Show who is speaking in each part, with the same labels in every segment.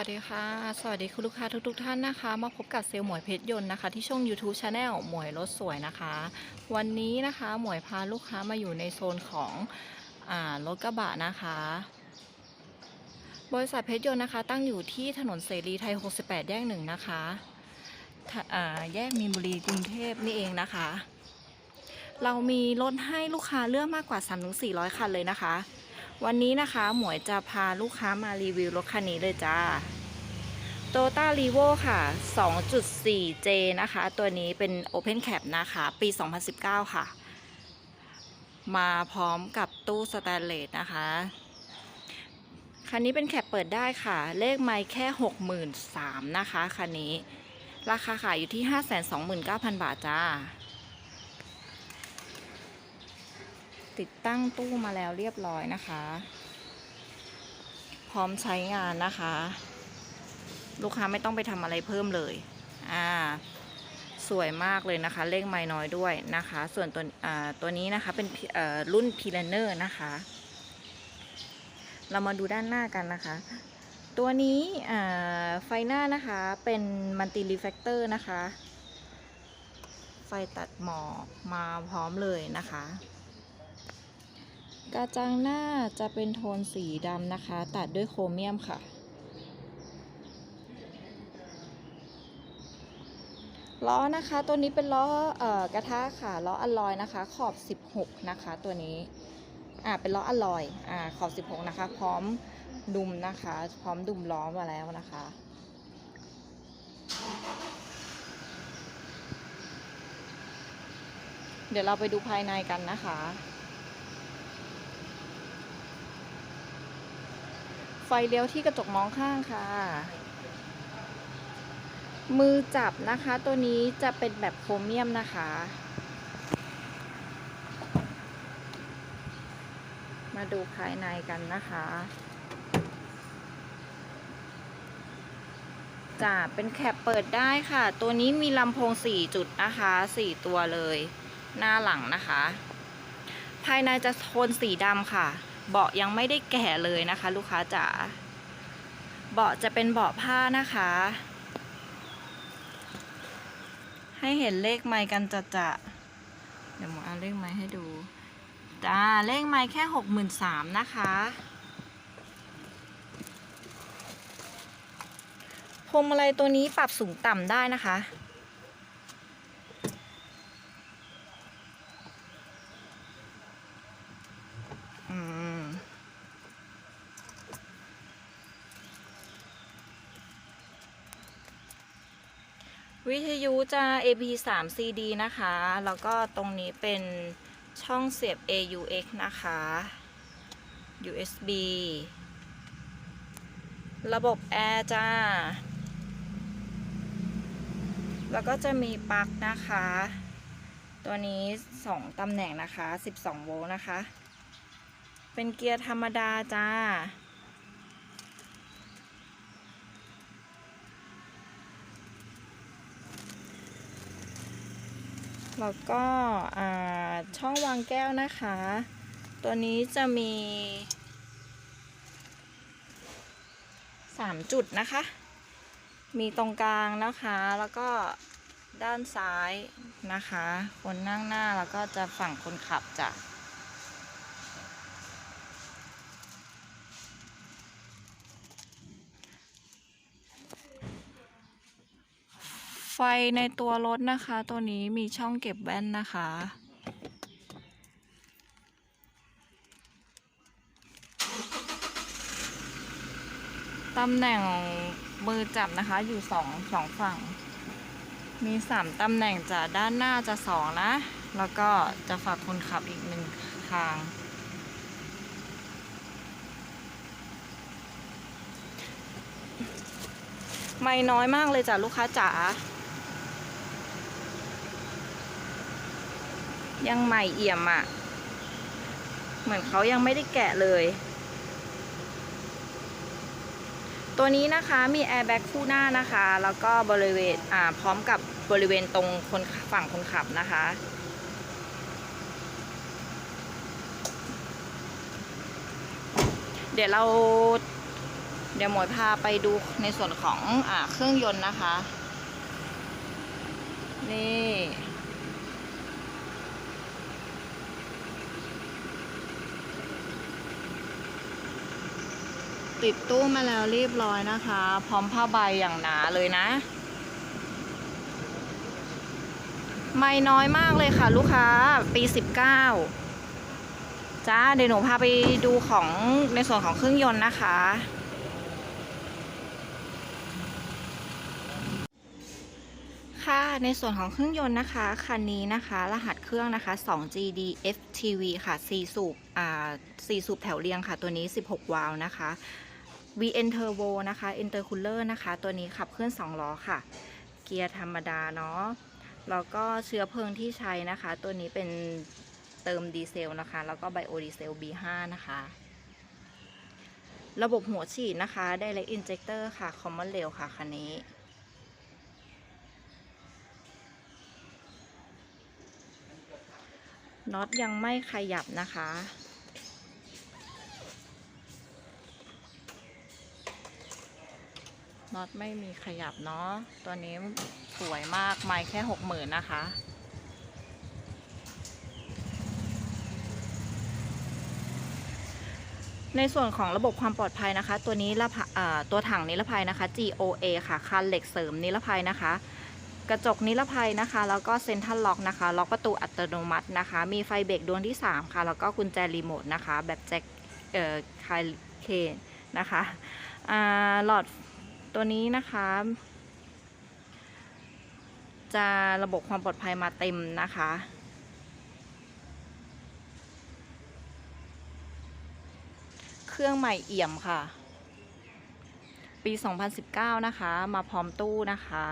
Speaker 1: วัสดีค่ะ สวัสดีคุณลูกค้าทุกๆทท่านนะคะ มาพบกับเซลล์หมวยเพชรยนต์นะคะ ที่ช่อง YouTube Channel หมวยรถสวยนะคะ วันนี้นะคะหมวยพาลูกค้ามาอยู่ในโซนของอารถกระบะนะคะ บริษัทเพชรยนต์นะคะ ตั้งอยู่ที่ถนนเสรีไทย 68 แยกหนึ่งนะคะแยกมีนบุรีกรุงเทพนี่เองนะคะ เรามีรถให้ลูกค้าเลือกมากกว่า 3-400 คันเลยนะคะ วันนี้นะคะ หมวยจะพาลูกค้ามารีวิวรถคันนี้เลยจ้า t o y o t a r e v o ค่ะ 2.4J นะคะ ตัวนี้เป็น Open Cap นะคะ ปี 2019 ค่ะ มาพร้อมกับตู้สแตนเลสนะคะ คันนี้เป็นแคปเปิดได้ค่ะ เลขไม่แค่ 63,000นะคะ คันนี้ ราคาขายอยู่ที่ 529,000 บาทจ้า ติดตั้งตู้มาแล้วเรียบร้อยนะคะ พร้อมใช้งานนะคะ ลูกค้าไม่ต้องไปทำอะไรเพิ่มเลยอ่าสวยมากเลยนะคะ เลขไม้น้อยด้วยนะคะ ส่วนตัวตัวนี้นะคะเป็นรุ่นพีเลเนอร์นะคะ เรามาดูด้านหน้ากันนะคะ ตัวนี้ไฟหน้านะคะเป็นมัลติรีแฟกเตอร์นะคะ ไฟตัดหมอกมาพร้อมเลยนะคะ กระจังหน้าจะเป็นโทนสีดำนะคะ ตัดด้วยโครเมียมค่ะ ล้อนะคะตัวนี้เป็นล้อออกระทะค่ะล้ออลลอยนะคะ ขอบ 16 นะคะ ตัวนี้อ่าเป็นล้ออลลอยอ่าขอบ 16 นะคะ พร้อมดุมนะคะ พร้อมดุมล้อมาแล้วนะคะเดี๋ยวเราไปดูภายในกันนะคะ ไฟ เลี้ยวที่กระจกมองข้างค่ะ มือจับนะคะ ตัวนี้จะเป็นแบบโครเมียมนะคะ มาดูภายในกันนะคะ จ้ะเป็นแคปเปิดได้ค่ะ ตัวนี้มีลำโพง 4 จุดนะคะ 4 ตัวเลย หน้าหลังนะคะ ภายในจะโทนสีดำค่ะ เบาะยังไม่ได้แก่เลยนะคะ ลูกค้าจ๋าเบาะจะเป็นเบาะผ้านะคะ ให้เห็นเลขไม้กันจะจะเดี๋ยวหมอเอาเลขไม้ให้ดูจ้าเลขไม้แค่หกหมื่นสามนะคะพวงมาลัยตัวนี้ปรับสูงต่ำได้นะคะ วิทยุจะ AP 3 CD นะคะ แล้วก็ตรงนี้เป็นช่องเสียบ AUX นะคะ USB ระบบแอร์จ้า แล้วก็จะมีปลั๊กนะคะ ตัวนี้ 2ตำแหน่งนะคะ 12 โวลต์นะคะ เป็นเกียร์ธรรมดาจ้า แล้วก็ช่องวางแก้วนะคะ ตัวนี้จะมี 3 จุดนะคะ มีตรงกลางนะคะ แล้วก็ด้านซ้ายนะคะ คนนั่งหน้าแล้วก็จะฝั่งคนขับจะ ไฟในตัวรถนะคะ ตัวนี้มีช่องเก็บแว่นนะคะ ตำแหน่งมือจับนะคะอยู่สองสองฝั่ง มีสามตำแหน่งจะด้านหน้าจะสองนะ แล้วก็จะฝากคนขับอีกหนึ่งทางไม่น้อยมากเลยจ้ะลูกค้าจ๋า ยังใหม่เอี่ยมอะ่ะ เหมือนเขายังไม่ได้แกะเลย ตัวนี้นะคะมีแอร์แบ็กคู่หน้านะคะ แล้วก็บริเวณอ่าพร้อมกับบริเวณตรงคนฝั่งคนขับนะคะเดี๋ยวเราเดี๋ยวหมวยพาไปดูในส่วนของอ่าเครื่องยนต์นะคะ นี่ ติดตู้มาแล้วเรียบร้อยนะคะ พร้อมผ้าใบอย่างหนาเลยนะ ไม่น้อยมากเลยค่ะ ลูกค้าปี 19 จ้าเดี๋ยวหนูพาไปดูของในส่วนของเครื่องยนต์นะคะค่ะในส่วนของเครื่องยนต์นะคะ คันนี้นะคะ รหัสเครื่องนะคะ 2GD FTV ค่ะ4สูบอ่า4สูบแถวเรียงค่ะ ตัวนี้ 16 วาล์วนะคะ VN Turbo นะคะ Intercooler นะคะ ตัวนี้ขับเคลื่อน2ล้อค่ะ เกียร์ธรรมดาเนาะ แล้วก็เชื้อเพลิงที่ใช้นะคะ ตัวนี้เป็นเติมดีเซลนะคะ แล้วก็ไบโอดีเซล B5 นะคะ ระบบหัวฉีดนะคะ Direct Injector ค่ะ Common Rail ค่ะ คันนี้น็อตยังไม่ขยับนะคะ น็อตไม่มีขยับเนาะ ตัวนี้สวยมาก ไม่แค่หกหมื่นนะคะ ในส่วนของระบบความปลอดภัยนะคะ ตัวนี้ละตัวถังนิรภัยนะคะ GOA ค่ะ คันเหล็กเสริมนิรภัยนะคะ กระจกนิรภัยนะคะ แล้วก็เซ็นทรัลล็อกนะคะ ล็อกประตูอัตโนมัตินะคะ มีไฟเบรกดวงที่ 3 ค่ะ แล้วก็กุญแจรีโมทนะคะ แบบแจ็คเอ่อคายเคนะคะหลอด ตัวนี้นะคะ จะระบบความปลอดภัยมาเต็มนะคะ เครื่องใหม่เอี่ยมค่ะ ปี 2019 นะคะ มาพร้อมตู้นะคะ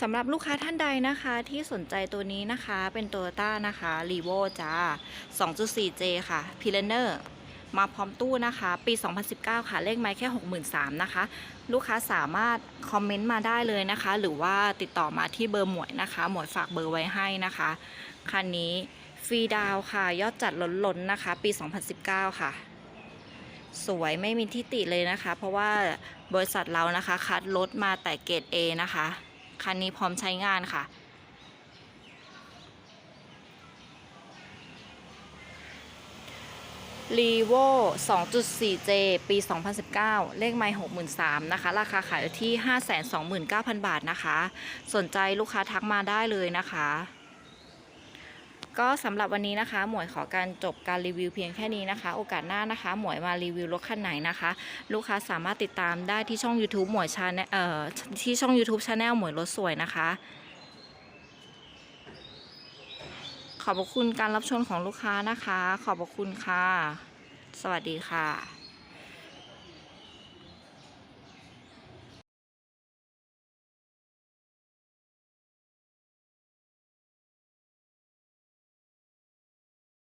Speaker 1: สำหรับลูกค้าท่านใดนะคะที่สนใจตัวนี้นะคะเป็น Toyota นะคะ r e v o จ้า 2.4J ค่ะ p i l a n e r มาพร้อมตู้นะคะ ปี 2019 ค่ะเลขไม้แค่ 63,000นะคะ ลูกค้าสามารถคอมเมนต์มาได้เลยนะคะ หรือว่าติดต่อมาที่เบอร์หมวยนะคะ หมวยฝากเบอร์ไว้ให้นะคะคันนี้ฟรีดาวค่ะ ยอดจัดล้นๆนะคะ ปี 2019 ค่ะ สวยไม่มีที่ติเลยนะคะ เพราะว่าบริษัทเรานะคะ คัดรถมาแต่เกรด A นะคะ คันนี้พร้อมใช้งานค่ะ r ีโว 2.4J ปี 2019 เลขไม่63,000นะคะ ราคาขายอยู่ที่ 529,000 บาทนะคะ สนใจลูกค้าทักมาได้เลยนะคะ ก็สำหรับวันนี้นะคะ หมวยขอการจบการรีวิวเพียงแค่นี้นะคะ โอกาสหน้านะคะ หมวยมารีวิวรถคันไหนนะคะ ลูกค้าสามารถติดตามได้ที่ช่อง YouTube หมวยชาแนลเอ่อที่ช่อง YouTube c h a n e l หมวยรถสวยนะคะ ขอบคุณการรับชมของลูกค้านะคะ ขอบคุณค่ะ สวัสดีค่ะ